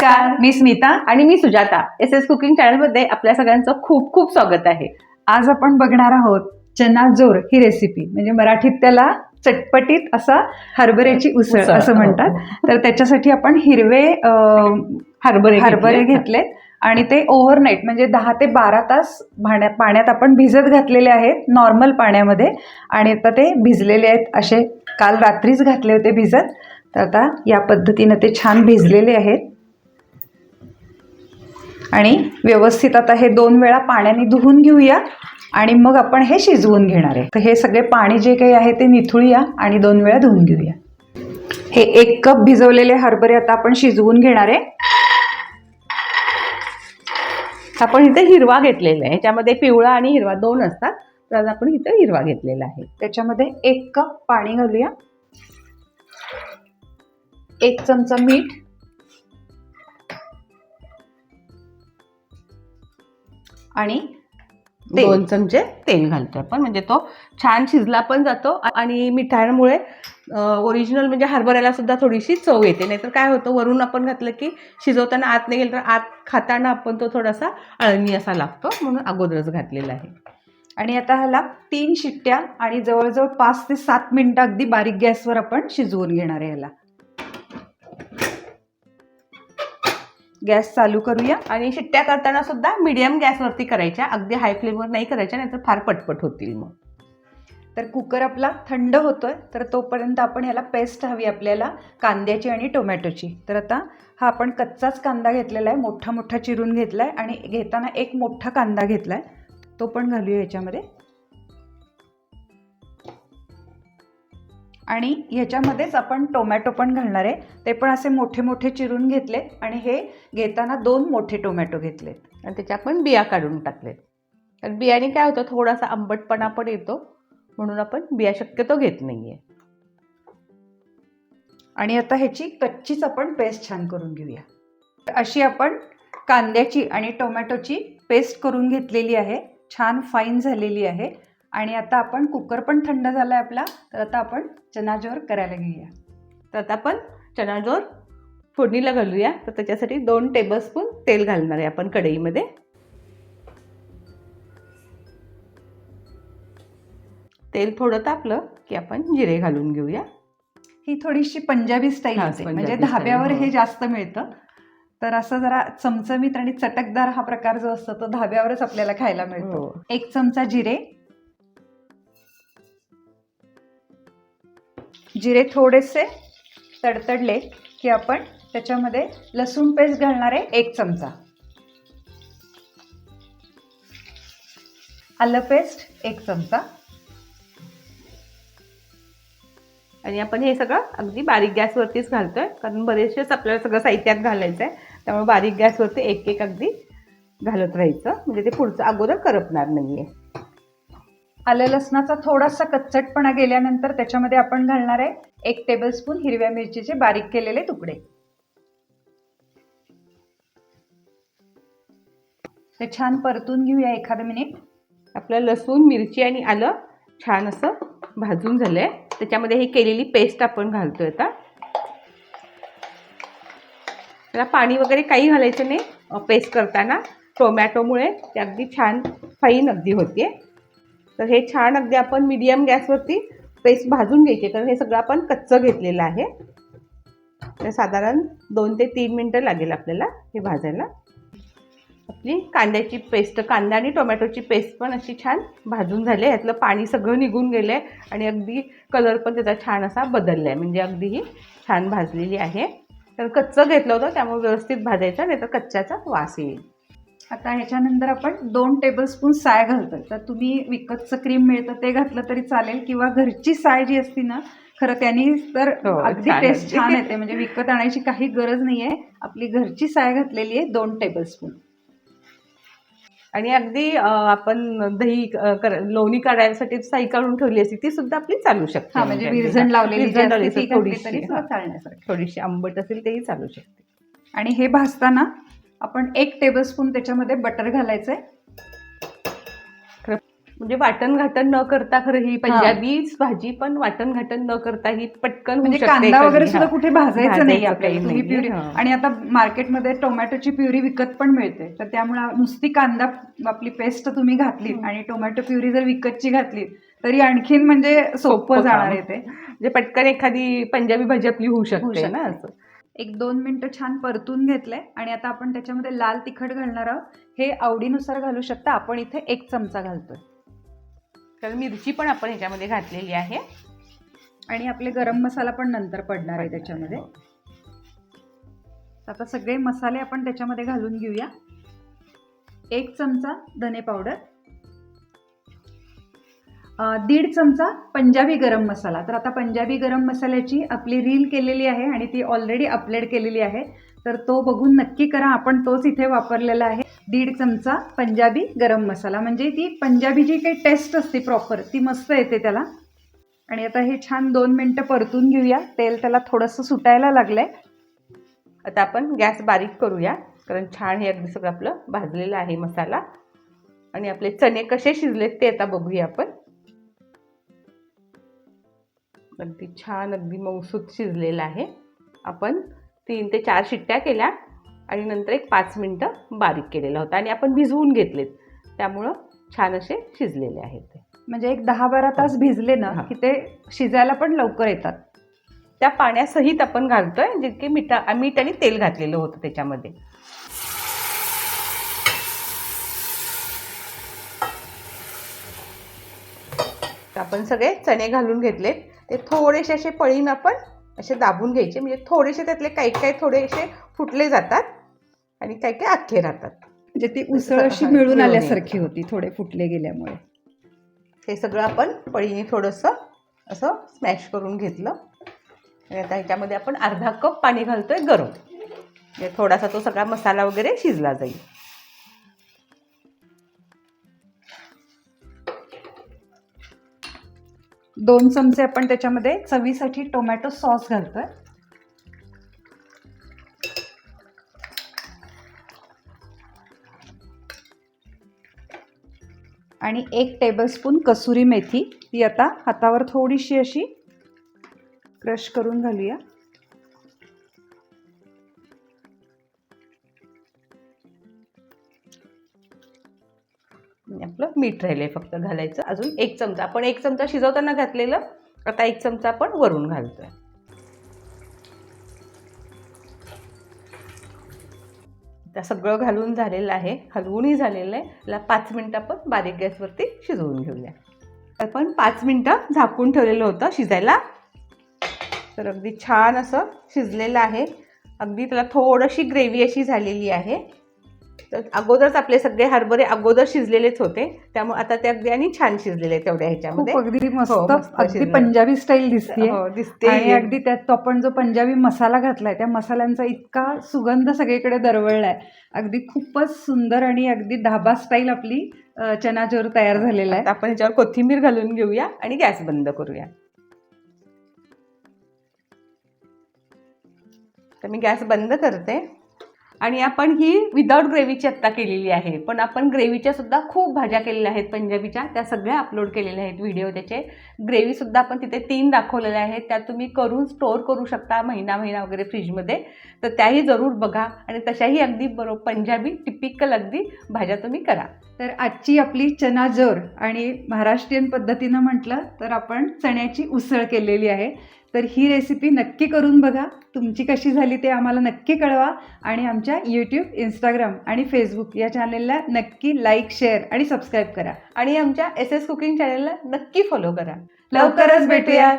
नमस्कार मी स्मिता आणि मी सुजाता. एस एस कुकिंग चॅनलमध्ये आपल्या सगळ्यांचं खूप खूप स्वागत आहे. आज आपण बघणार आहोत चना जोर ही रेसिपी म्हणजे मराठीत त्याला चटपटीत असा हरभऱ्याची उसळ असं हो, म्हणतात तर त्याच्यासाठी आपण हिरवे हरभरे हरभरे घेतले. घेतलेत आणि ते ओव्हरनाईट म्हणजे दहा ते बारा तास भाण्या पाण्यात आपण भिजत घातलेले आहेत नॉर्मल पाण्यामध्ये. आणि आता ते भिजलेले आहेत. असे काल रात्रीच घातले होते भिजत. तर आता या पद्धतीनं ते छान भिजलेले आहेत. आणि व्यवस्थित आता हे दोन वेळा पाण्याने धुवून घेऊया आणि मग आपण हे शिजवून घेणार आहे. तर हे सगळे पाणी जे काही आहे ते निथळूया आणि दोन वेळा धुवून घेऊया. हे एक कप भिजवलेले हरभरे आता आपण शिजवून घेणार आहे. आपण इथे हिरवा घेतलेला आहे. याच्यामध्ये पिवळा आणि हिरवा दोन असतात. तर आज आपण इथे हिरवा घेतलेला आहे. त्याच्यामध्ये एक कप पाणी घालूया. एक चमचा मीठ. आणि. दोन चमचे तेल घालतो आपण. म्हणजे तो छान शिजला पण जातो आणि मिठामुळे ओरिजिनल म्हणजे हरभऱ्याला सुद्धा थोडीशी चव येते. नाहीतर काय होतं वरून आपण घातलं की शिजवताना आत नाही गेलं तर आत खाताना आपण तो थोडासा अळणी असा लागतो. म्हणून अगोदरच घातलेला आहे. आणि आता ह्याला तीन शिट्ट्या आणि जवळजवळ पाच ते सात मिनिटं अगदी बारीक गॅसवर आपण शिजवून घेणार आहे ह्याला. गॅस चालू करूया. आणि शिट्ट्या करताना सुद्धा मीडियम गॅसवरती करायच्या. अगदी हाय फ्लेमवर नाही करायच्या नाहीतर फार पटपट होतील मग. तर कुकर आपला थंड होतोय तर तोपर्यंत आपण ह्याला पेस्ट हवी आपल्याला कांद्याची आणि टोमॅटोची. तर आता हा आपण कच्चाच कांदा घेतलेला आहे मोठा मोठा चिरून घेतला आहे आणि घेताना एक मोठा कांदा घेतला आहे तो पण घालूया ह्याच्यामध्ये आणि ह्याच्यामध्येच आपण टोमॅटो पण घालणार आहे. ते पण असे मोठे मोठे चिरून घेतले आणि हे घेताना दोन मोठे टोमॅटो घेतलेत. आणि त्याच्या आपण बिया काढून टाकलेत. कारण बियाने काय होतं थोडासा आंबटपणा पण येतो म्हणून आपण बिया शक्यतो घेत नाही आहे आणि आता ह्याची कच्चीच आपण पेस्ट छान करून घेऊया. अशी आपण कांद्याची आणि टोमॅटोची पेस्ट करून घेतलेली आहे. छान फाईन झालेली आहे. आणि आता आपण कुकर पण थंड झाला आहे आपला तर आता आपण चनाजोर करायला घेऊया. तर आता आपण चणाजोर फोडणीला घालूया. तर त्याच्यासाठी दोन टेबलस्पून तेल घालणार आहे आपण कढईमध्ये. तेल थोडं तापलं की आपण जिरे घालून घेऊया. ही थोडीशी पंजाबी स्टाईल पंजाबी म्हणजे धाब्यावर हो. हे जास्त मिळतं. तर असं जरा चमचमीत आणि चटकदार हा प्रकार जो असतो तो धाब्यावरच आपल्याला खायला मिळतो. हो. एक चमचा जिरे जिरे थोडेसे तडतडले की आपण त्याच्यामध्ये लसूण पेस्ट घालणार आहे एक चमचा. आलं पेस्ट एक चमचा. आणि आपण हे सगळं अगदी बारीक गॅसवरतीच घालतोय. कारण बरेचसेच आपल्याला सगळं साहित्यात घालायचं आहे त्यामुळे बारीक गॅसवरती एक एक अगदी घालत राहायचं. म्हणजे ते पुढचं अगोदर करपणार नाही आहे आलं लसणाचा थोडासा कच्चटपणा गेल्यानंतर त्याच्यामध्ये आपण घालणार आहे एक टेबलस्पून हिरव्या मिरचीचे बारीक केलेले तुकडे. ते छान परतून घेऊया एखादं मिनिट आपलं लसूण मिरची आणि आलं छान असं भाजून झालं आहे त्याच्यामध्ये ही केलेली पेस्ट आपण घालतोय आता. त्याला पाणी वगैरे काही घालायचं नाही पेस्ट करताना. टोमॅटोमुळे ते अगदी छान फाईन अगदी होते तर हे छान अगदी आपण मीडियम गॅसवरती पेस्ट भाजून घ्यायचे. कारण हे सगळं आपण कच्चं घेतलेलं आहे. तर साधारण दोन ते तीन मिनटं लागेल आपल्याला हे भाजायला. आपली कांद्याची पेस्ट कांदा आणि टोमॅटोची पेस्ट पण अशी छान भाजून झाली आहे. यातलं पाणी सगळं निघून गेलं आहे आणि अगदी कलर पण त्याचा छान असा बदलला आहे म्हणजे अगदी ही छान भाजलेली आहे. तर कच्चं घेतलं होतं त्यामुळे व्यवस्थित भाजायचं नाही तर कच्च्याचा वास येईल. आता ह्याच्यानंतर आपण दोन टेबलस्पून साय घालतोय. तर तुम्ही विकतचं क्रीम मिळतं ते घातलं तरी चालेल किंवा घरची साय जी असती ना खरं त्यांनी तर हो, अगदी टेस्ट. छान येते. म्हणजे विकत आणायची काही गरज नाही आहे आपली घरची साय घातलेली आहे दोन टेबलस्पून आणि अगदी आपण दही कर लोणी काढायसाठी साई काढून ठेवली असती ती सुद्धा आपली चालू शकते. म्हणजे अगदी. विरझण लावलेली थोडीशी आंबट असेल तेही चालू शकते. आणि हे भाजताना आपण एक टेबलस्पून त्याच्यामध्ये बटर घालायचंय म्हणजे वाटण घाटण न करता खरं ही पंजाबी भाजी पण वाटण घाटण न करता ही पटकन म्हणजे कांदा वगैरे. सुद्धा. कुठे भाजायचं नाही आपल्याला प्युरी. आणि आता मार्केटमध्ये टोमॅटोची प्युरी विकत पण मिळते तर त्यामुळे नुसती कांदा आपली पेस्ट तुम्ही घातली. आणि टोमॅटो प्युरी जर विकतची घातली तरी आणखीन म्हणजे सोपं जाणार. आहे ते म्हणजे पटकन एखादी पंजाबी भाजी आपली होऊ शकते. ना असं एक दोन मिनिटं छान परतून घेतलंय आणि आता आपण त्याच्यामध्ये लाल तिखट घालणार आहोत. हे आवडीनुसार घालू शकता. आपण इथे एक चमचा घालतोय. तर मिरची पण आपण ह्याच्यामध्ये घातलेली आहे. आणि आपले गरम मसाला पण नंतर पडणार आहे त्याच्यामध्ये. आता सगळे मसाले आपण त्याच्यामध्ये घालून घेऊया. एक चमचा धने पावडर. दीड चमचा पंजाबी गरम मसाला. तर आता पंजाबी गरम मसाल्याची आपली रील केलेली आहे आणि ती ऑलरेडी अपलोड केलेली आहे. तर तो बघून नक्की करा. आपण तोच इथे वापरलेला आहे. दीड चमचा पंजाबी गरम मसाला. म्हणजे ती पंजाबी जी काही टेस्ट असते प्रॉपर ती मस्त येते त्याला. आणि आता हे छान दोन मिनटं परतून घेऊया. तेल त्याला थोडंसं सुटायला लागलं आहे आता आपण गॅस बारीक करूया. कारण छान हे अगदी सगळं आपलं भाजलेलं आहे मसाला. आणि आपले चणे कसे शिजलेत ते आता बघूया आपण. अगदी छान अगदी मऊसूत शिजलेलं आहे. आपण तीन ते चार शिट्ट्या केल्या आणि नंतर एक पाच मिनटं बारीक केलेला होता आणि आपण भिजवून घेतलेत. त्यामुळं छान असे शिजलेले आहेत ते. म्हणजे एक दहा बारा तास भिजले ना. की ते शिजायला पण लवकर येतात. त्या पाण्यासहित आपण घालतोय जे की मिठा मीठ आणि तेल घातलेलं होतं त्याच्यामध्ये. आपण सगळे चणे घालून घेतले ते थोडेसे असे पळीन आपण असे दाबून घ्यायचे. म्हणजे थोडेसे त्यातले काही काही थोडेसे फुटले जातात आणि काही काही अख्खे राहतात. म्हणजे ती उसळ अशी मिळून मिळून आल्यासारखी होती थोडे फुटले गेल्यामुळे. हे सगळं आपण पळीने थोडंसं असं स्मॅश करून घेतलं. आणि आता ह्याच्यामध्ये आपण अर्धा कप पाणी घालतोय गरम. म्हणजे थोडासा तो सगळा मसाला वगैरे शिजला जाईल. दोन चमचे आपण त्याच्यामध्ये चवीसाठी टोमॅटो सॉस घालतोय. आणि एक टेबलस्पून कसुरी मेथी. ती आता हातावर थोडीशी अशी क्रश करून घालूया. आणि आपलं मीठ राहिलंय फक्त घालायचं. अजून एक चमचा. आपण एक चमचा शिजवताना घातलेलं आता एक चमचा आपण वरून घालतोय. आता सगळं घालून झालेलं आहे. हलवूनही झालेलं आहे. त्याला पाच मिनटं आपण बारीक गॅसवरती शिजवून घेऊया. आपण पाच मिनटं झाकून ठेवलेलं होतं शिजायला. तर अगदी छान असं शिजलेलं आहे. अगदी त्याला थोडीशी ग्रेव्ही अशी झालेली आहे. तर अगोदरच आपले सगळे हरभरे अगोदर शिजलेलेच होते. त्यामुळे आता ते अगदी आणि छान शिजलेले तेवढ्या ह्याच्यामध्ये. अगदी मस्त हो, मस्त अगदी. पंजाबी स्टाईल दिसते दिसते आणि अगदी त्यात तो आपण जो पंजाबी मसाला घातलाय त्या मसाल्यांचा इतका सुगंध सगळीकडे दरवळलाय. अगदी खूपच सुंदर आणि अगदी धाबा स्टाईल आपली अ, चना जोर तयार झालेला आहे. आपण ह्याच्यावर कोथिंबीर घालून घेऊया आणि गॅस बंद करूया. तर मी गॅस बंद करते. आणि आपण ही विदाऊट ग्रेव्हीची आत्ता केलेली आहे. पण आपण ग्रेव्हीच्या सुद्धा खूप भाज्या केलेल्या आहेत पंजाबीच्या. त्या सगळ्या अपलोड केलेल्या आहेत व्हिडिओ त्याचे. ग्रेव्हीसुद्धा आपण तिथे तीन दाखवलेल्या आहेत. त्या तुम्ही करून स्टोअर करू शकता महिना महिना वगैरे फ्रीजमध्ये तर त्याही जरूर बघा. आणि तशाही अगदी बरोबर पंजाबी टिपिकल अगदी भाज्या तुम्ही करा. तर आजची आपली चना जोर आणि महाराष्ट्रीयन पद्धतीनं म्हटलं तर आपण चण्याची उसळ केलेली आहे. तर ही रेसिपी नक्की करून बघा. तुमची कशी झाली ते आम्हाला नक्की कळवा आणि आमच्या यूट्यूब इंस्टाग्राम आणि फेसबुक या चॅनेलला नक्की लाईक शेअर आणि सबस्क्राईब करा. आणि आमच्या एस एस कुकिंग चॅनेलला नक्की फॉलो करा. लवकरच भेटूया